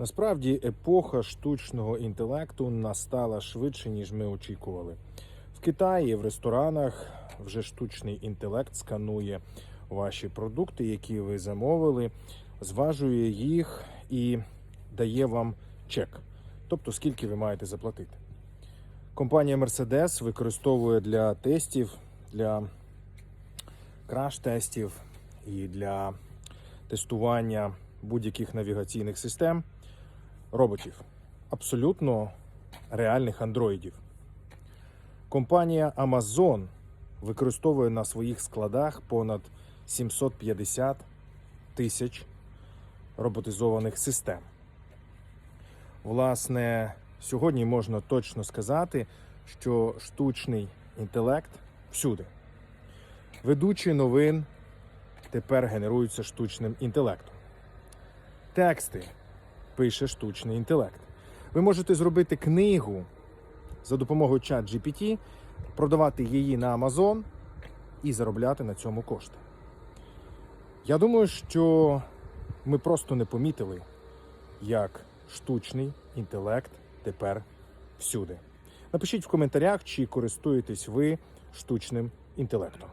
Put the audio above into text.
Насправді епоха штучного інтелекту настала швидше, ніж ми очікували. В Китаї в ресторанах вже штучний інтелект сканує ваші продукти, які ви замовили, зважує їх і дає вам чек, тобто скільки ви маєте заплатити. Компанія Mercedes використовує для тестів, для краш-тестів і для тестування будь-яких навігаційних систем роботів, абсолютно реальних андроїдів. Компанія Amazon використовує на своїх складах понад 750 тисяч роботизованих систем. Власне, сьогодні можна точно сказати, що штучний інтелект всюди. Ведучі новин тепер генеруються штучним інтелектом. Тексти пише штучний інтелект. Ви можете зробити книгу за допомогою чат GPT, продавати її на Amazon і заробляти на цьому кошти. Я думаю, що ми просто не помітили, як штучний інтелект тепер всюди. Напишіть в коментарях, чи користуєтесь ви штучним інтелектом.